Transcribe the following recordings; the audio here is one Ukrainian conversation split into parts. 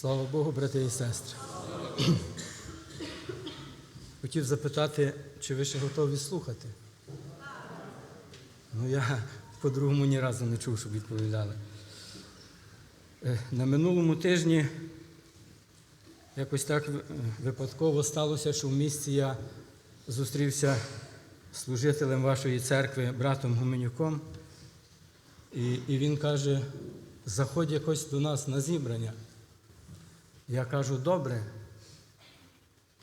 Слава Богу, брати і сестри. Хотів запитати, чи ви ще готові слухати? Ну, я по-другому ні разу не чув, щоб відповідали. Е, На минулому тижні якось так випадково сталося, що в місті я зустрівся служителем вашої церкви, братом Гуменюком, і, і він каже, заходь якось до нас на зібрання. Я кажу, добре.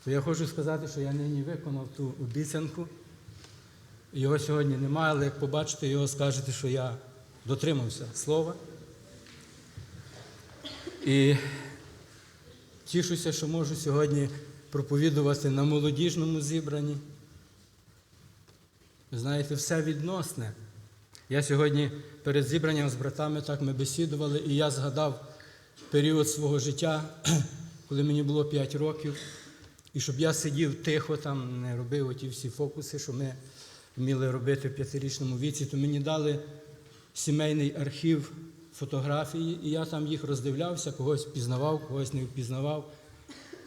То я хочу сказати, що я нині виконав ту обіцянку. Його сьогодні немає, але як побачите його, скажете, що я дотримався слова. І тішуся, що можу сьогодні проповідувати на молодіжному зібранні. Ви знаєте, все відносне. Я сьогодні перед зібранням з братами так ми бесідували, і я згадав період свого життя, коли мені було 5 років, і щоб я сидів тихо, там, не робив оті всі фокуси, що ми вміли робити в п'ятирічному віці, то мені дали сімейний архів фотографії, і я там їх роздивлявся, когось впізнавав, когось не впізнавав.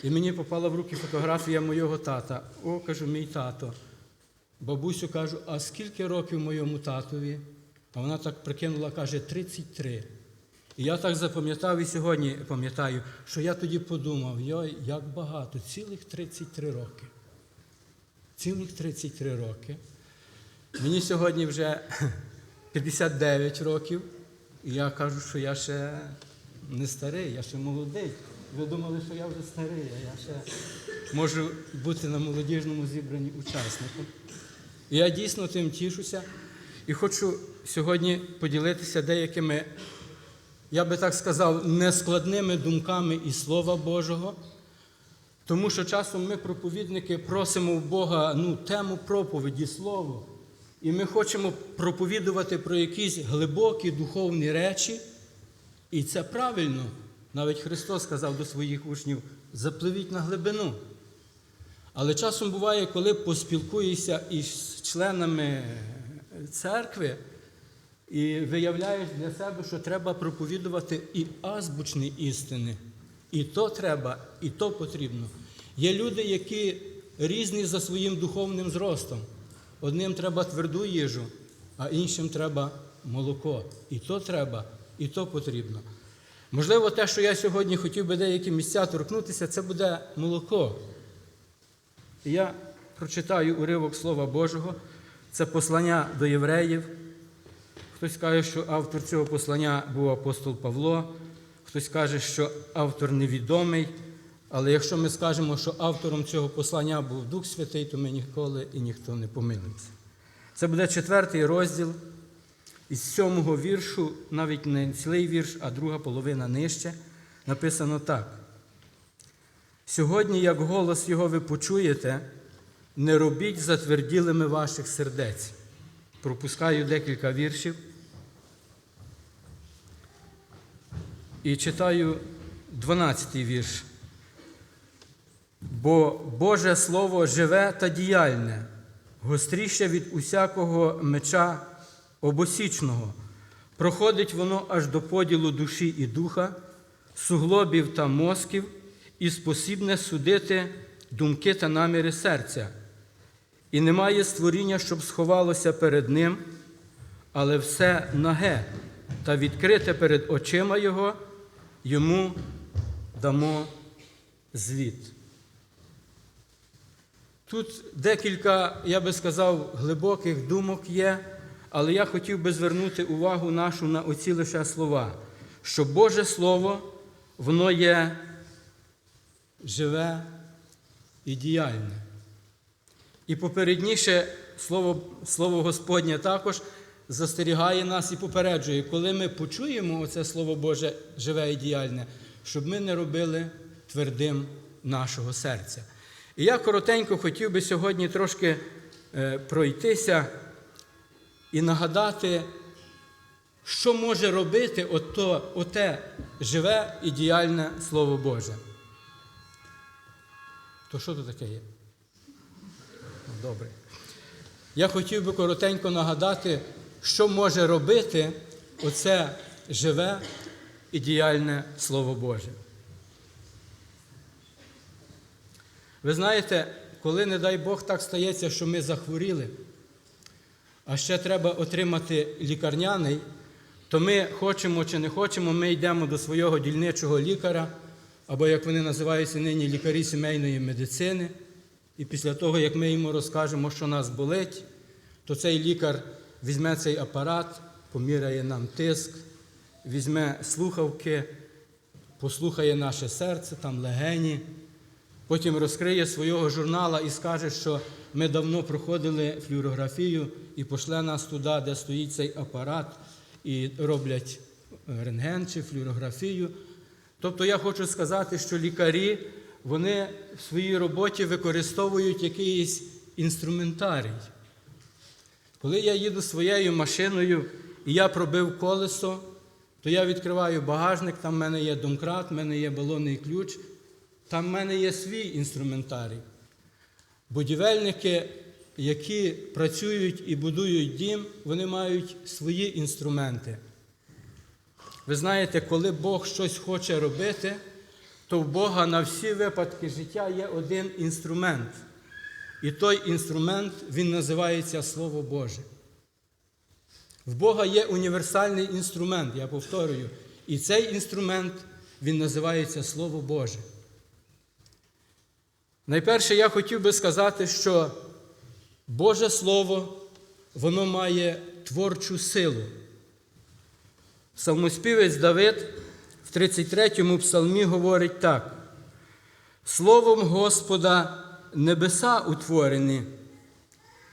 І мені попала в руки фотографія моєго тата. О, кажу, мій тато. Бабусю кажу, а скільки років моєму татові? А вона так прикинула, каже, 33. І я так запам'ятав і сьогодні пам'ятаю, що я тоді подумав, йой, як багато, цілих 33 роки. Цілих 33 роки. Мені сьогодні вже 59 років, і я кажу, що я ще не старий, я ще молодий. Ви думали, що я вже старий, а я ще можу бути на молодіжному зібранні учасником. І я дійсно тим тішуся і хочу сьогодні поділитися деякими, я би так сказав, нескладними думками із Слова Божого. Тому що часом ми, проповідники, просимо в Бога ну, тему проповіді, Слово. І ми хочемо проповідувати про якісь глибокі духовні речі. І це правильно. Навіть Христос сказав до своїх учнів: запливіть на глибину. Але часом буває, коли поспілкуєшся із членами церкви і виявляєш для себе, що треба проповідувати і азбучні істини. І то треба, і то потрібно. Є люди, які різні за своїм духовним зростом. Одним треба тверду їжу, а іншим треба молоко. І то треба, і то потрібно. Можливо, те, що я сьогодні хотів би деякі місця торкнутися, це буде молоко. Я прочитаю уривок Слова Божого. Це послання до євреїв. Хтось каже, що автор цього послання був апостол Павло, хтось каже, що автор невідомий. Але якщо ми скажемо, що автором цього послання був Дух Святий, то ми ніколи і ніхто не помилимося. Це буде четвертий розділ із сьомого віршу, навіть не цілий вірш, а друга половина нижче, написано так. Сьогодні, як голос Його ви почуєте, не робіть затверділими ваших сердець. Пропускаю декілька віршів. І читаю 12-й вірш. Бо Боже Слово живе та діяльне, гостріше від усякого меча обосічного. Проходить воно аж до поділу душі і духа, суглобів та мозків, і спосібне судити думки та наміри серця. І немає створіння, щоб сховалося перед ним, але все наге та відкрите перед очима Його, йому дамо звіт. Тут декілька, я би сказав, глибоких думок є, але я хотів би звернути увагу нашу на оці лише слова, що Боже Слово, воно є живе і діяльне. І попередніше слово, слово Господнє також застерігає нас і попереджує, коли ми почуємо оце Слово Боже живе і діяльне, щоб ми не робили твердим нашого серця. І я коротенько хотів би сьогодні трошки е, пройтися і нагадати, що може робити ото, оте живе і діяльне Слово Боже. То що тут таке є? Добре. Я хотів би коротенько нагадати, що може робити оце живе і діяльне Слово Боже. Ви знаєте, коли, не дай Бог, так стається, що ми захворіли, а ще треба отримати лікарняний, то ми хочемо чи не хочемо, ми йдемо до свого дільничого лікаря, або як вони називаються нині лікарі сімейної медицини. І після того, як ми йому розкажемо, що нас болить, то цей лікар візьме цей апарат, поміряє нам тиск, візьме слухавки, послухає наше серце, там легені, потім розкриє свого журнала і скаже, що ми давно проходили флюорографію і пошле нас туди, де стоїть цей апарат, і роблять рентген чи флюорографію. Тобто я хочу сказати, що лікарі вони в своїй роботі використовують якийсь інструментарій. Коли я їду своєю машиною і я пробив колесо, то я відкриваю багажник, там в мене є домкрат, в мене є балонний ключ, там в мене є свій інструментарій. Будівельники, які працюють і будують дім, вони мають свої інструменти. Ви знаєте, коли Бог щось хоче робити, то в Бога на всі випадки життя є один інструмент. І той інструмент, він називається Слово Боже. В Бога є універсальний інструмент, я повторюю. І цей інструмент, він називається Слово Боже. Найперше я хотів би сказати, що Боже Слово, воно має творчу силу. Псалмоспівець Давид в 33-му псалмі говорить так: Словом Господа небеса утворені,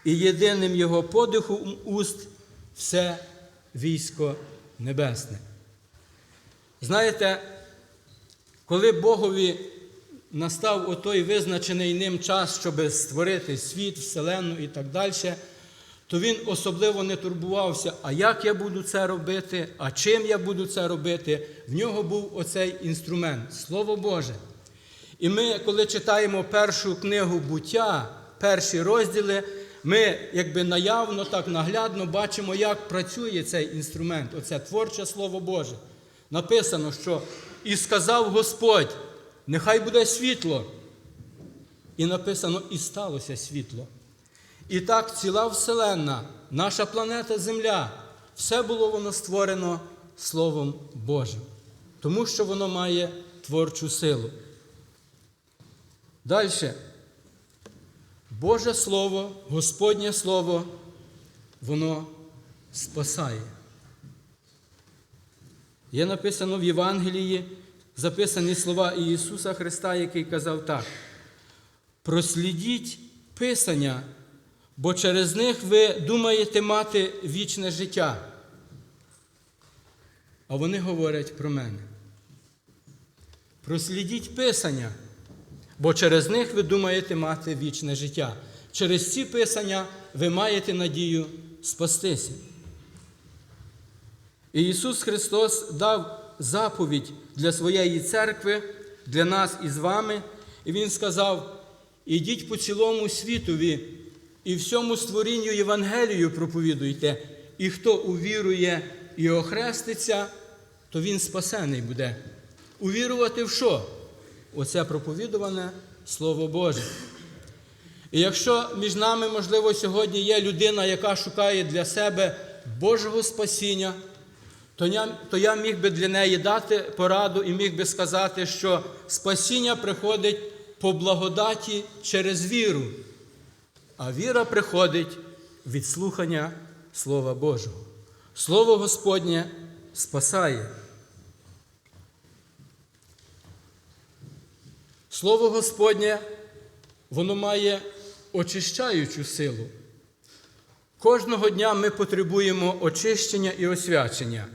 і єдиним Його подихом уст все військо небесне. Знаєте, коли Богові настав отой визначений ним час, щоб створити світ, Вселенну і так далі, то він особливо не турбувався, а як я буду це робити, а чим я буду це робити. В нього був оцей інструмент Слово Боже. І ми, коли читаємо першу книгу буття, перші розділи, ми якби наявно, так наглядно бачимо, як працює цей інструмент, оце творче Слово Боже. Написано, що і сказав Господь, нехай буде світло. І написано, і сталося світло. І так ціла Вселенна, наша планета Земля, все було воно створено Словом Божим, тому що воно має творчу силу. Далі. Боже Слово, Господнє Слово, воно спасає. Є написано в Євангелії записані слова Ісуса Христа, який казав так: прослідіть Писання, бо через них ви думаєте мати вічне життя. А вони говорять про мене. Прослідіть Писання, бо через них ви думаєте мати вічне життя. Через ці Писання ви маєте надію спастися. І Ісус Христос дав заповідь для своєї церкви, для нас і з вами, і Він сказав: ідіть по цілому світові і всьому створінню Євангелію проповідуйте, і хто увірує і охреститься, то він спасений буде. Увірувати в що? Оце проповідуване Слово Боже. І якщо між нами, можливо, сьогодні є людина, яка шукає для себе Божого спасіння, то я, то я міг би для неї дати пораду і міг би сказати, що спасіння приходить по благодаті через віру, а віра приходить від слухання Слова Божого. Слово Господнє спасає. Слово Господнє, воно має очищаючу силу. Кожного дня ми потребуємо очищення і освячення.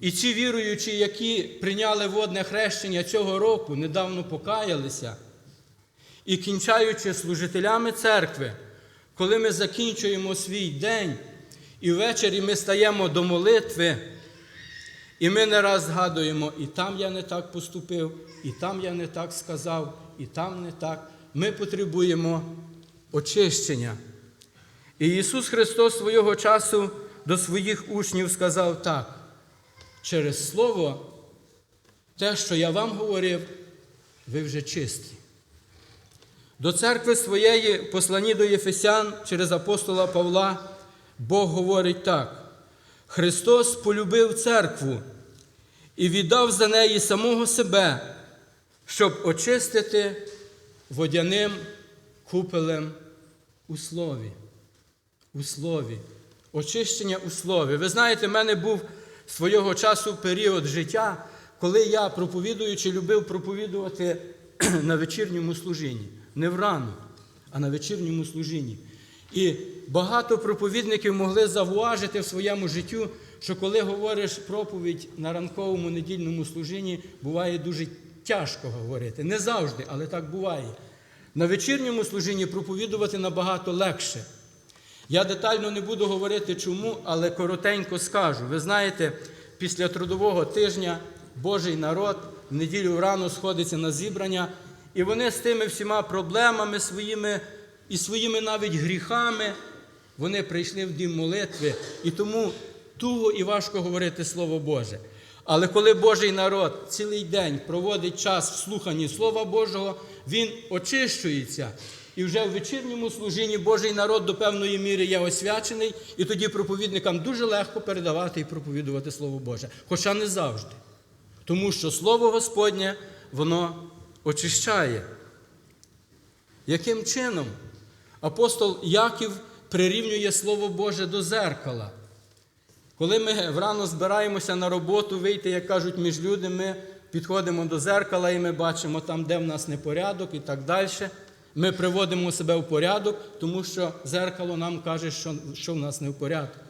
І ці віруючі, які прийняли водне хрещення цього року, недавно покаялися, і кінчаючи служителями церкви, коли ми закінчуємо свій день, і ввечері ми стаємо до молитви, і ми не раз згадуємо, і там я не так поступив, і там я не так сказав, і там не так. Ми потребуємо очищення. І Ісус Христос свого часу до своїх учнів сказав так, через Слово, те, що я вам говорив, ви вже чисті. До церкви своєї, в посланні до Єфесян через апостола Павла, Бог говорить так: Христос полюбив церкву і віддав за неї самого себе, щоб очистити водяним купелем у слові. У слові. Очищення у слові. Ви знаєте, в мене був свого часу період життя, коли я, проповідуючи, любив проповідувати на вечірньому служінні. Не врано, а на вечірньому служінні. І багато проповідників могли завуажити в своєму життю, що коли говориш проповідь на ранковому недільному служінні, буває дуже тяжко говорити. Не завжди, але так буває. На вечірньому служінні проповідувати набагато легше. Я детально не буду говорити чому, але коротенько скажу. Ви знаєте, після трудового тижня Божий народ в неділю рано сходиться на зібрання, і вони з тими всіма проблемами своїми і своїми навіть гріхами, вони прийшли в дім молитви, і тому туго і важко говорити Слово Боже. Але коли Божий народ цілий день проводить час в слуханні Слова Божого, він очищується. І вже в вечірньому служінні Божий народ до певної міри є освячений, і тоді проповідникам дуже легко передавати і проповідувати Слово Боже. Хоча не завжди. Тому що Слово Господнє, воно очищає. Яким чином апостол Яків прирівнює Слово Боже до зеркала? Коли ми врано збираємося на роботу, вийти, як кажуть, між люди, ми підходимо до зеркала і ми бачимо там, де в нас непорядок і так далі. Ми приводимо себе в порядок, тому що зеркало нам каже, що, що в нас не в порядку.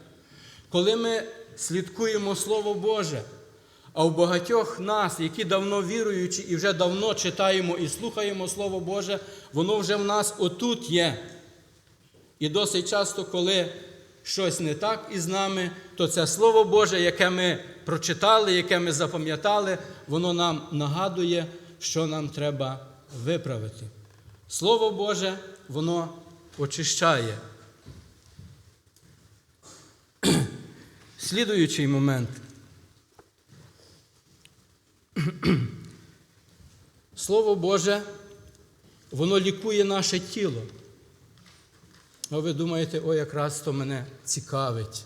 Коли ми слідкуємо Слово Боже, а в багатьох нас, які давно віруючі і вже давно читаємо і слухаємо Слово Боже, воно вже в нас отут є. І досить часто, коли щось не так із нами, то це Слово Боже, яке ми прочитали, яке ми запам'ятали, воно нам нагадує, що нам треба виправити. Слово Боже, воно очищає. Слідуючий момент. Слово Боже, воно лікує наше тіло. А ви думаєте, о, якраз то мене цікавить.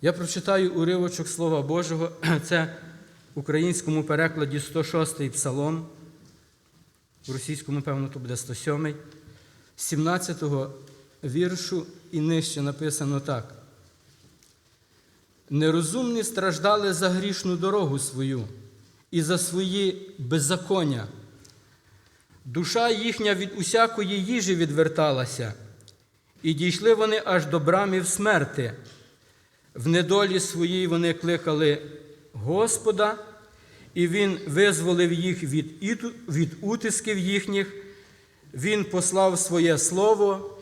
Я прочитаю уривочок Слова Божого, це в українському перекладі 106 псалом, в російському, певно, то буде 107, з 17 віршу і нижче написано так. Нерозумні страждали за грішну дорогу свою і за свої беззаконня. Душа їхня від усякої їжі відверталася, і дійшли вони аж до брамів смерти. В недолі своїй вони кликали Господа, і Він визволив їх від, від утисків їхніх, Він послав своє слово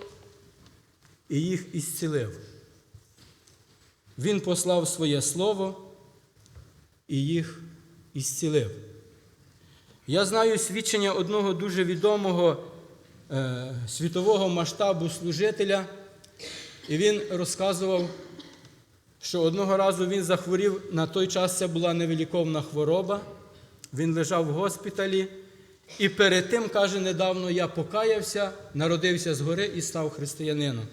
і їх ісцілив. Він послав своє слово і їх ісцілив. Я знаю свідчення одного дуже відомого е, світового масштабу служителя, і він розказував, що одного разу він захворів, на той час це була невиліковна хвороба. Він лежав в госпіталі, і перед тим, каже, недавно я покаявся, народився згори і став християнином.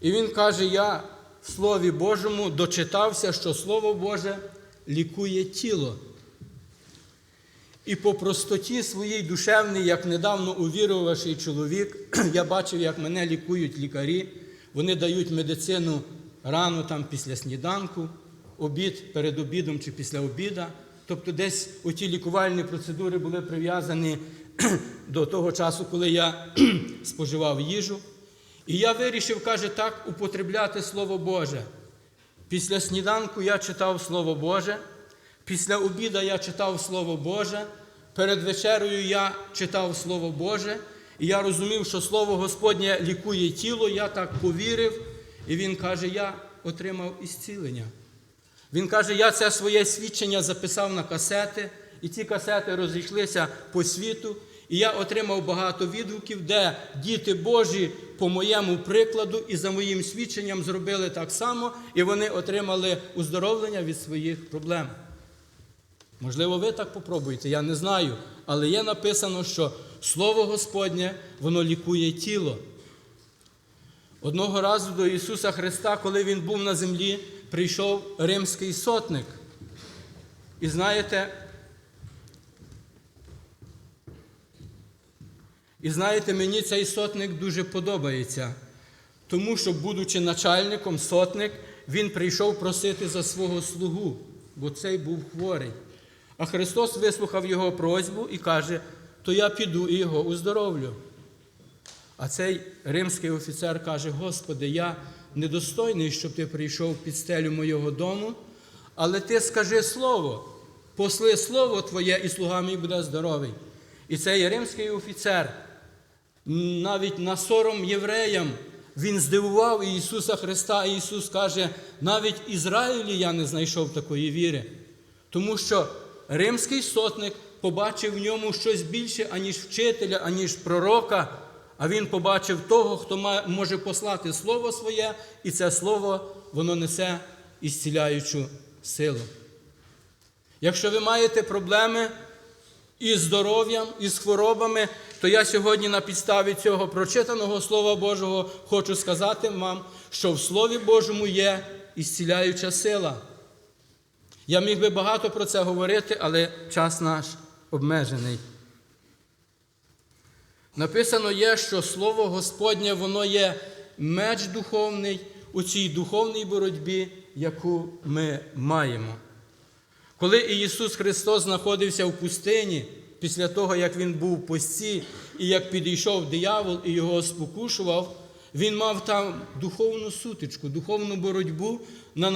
І він каже: я в Слові Божому дочитався, що Слово Боже лікує тіло. І по простоті своїй душевній, як недавно увірувавший чоловік, я бачив, як мене лікують лікарі. Вони дають медицину рано там після сніданку, обід перед обідом чи після обіда. Тобто десь оті лікувальні процедури були прив'язані до того часу, коли я споживав їжу. І я вирішив, каже, так употребляти Слово Боже. Після сніданку я читав Слово Боже, після обіда я читав Слово Боже, перед вечерею я читав Слово Боже, і я розумів, що Слово Господнє лікує тіло, я так повірив, і він каже, я отримав ісцілення. Він каже, я це своє свідчення записав на касети, і ці касети розійшлися по світу. І я отримав багато відгуків, де діти Божі по моєму прикладу і за моїм свідченням зробили так само, і вони отримали уздоровлення від своїх проблем. Можливо, ви так попробуєте, я не знаю. Але є написано, що Слово Господнє, воно лікує тіло. Одного разу до Ісуса Христа, коли Він був на землі, прийшов римський сотник. І знаєте, і знаєте, мені цей сотник дуже подобається. Тому що, будучи начальником, сотник, він прийшов просити за свого слугу, бо цей був хворий. А Христос вислухав його просьбу і каже, то я піду і його уздоровлю. А цей римський офіцер каже: Господи, я недостойний, щоб ти прийшов під стелю моєго дому, але ти скажи слово, посли слово Твоє, і слуга мій буде здоровий. І цей римський офіцер, навіть на сором євреям, він здивував Ісуса Христа, і Ісус каже, навіть Ізраїлі я не знайшов такої віри. Тому що римський сотник побачив в ньому щось більше, аніж вчителя, аніж пророка, а він побачив того, хто може послати Слово своє, і це Слово воно несе ісціляючу силу. Якщо ви маєте проблеми із здоров'ям, із хворобами, то я сьогодні на підставі цього прочитаного Слова Божого хочу сказати вам, що в Слові Божому є ісціляюча сила. Я міг би багато про це говорити, але час наш обмежений. Написано є, що Слово Господнє воно є меч духовний у цій духовній боротьбі, яку ми маємо. Коли Ісус Христос знаходився в пустині, після того, як Він був в пості, і як підійшов диявол і його спокушував, Він мав там духовну сутичку, духовну боротьбу на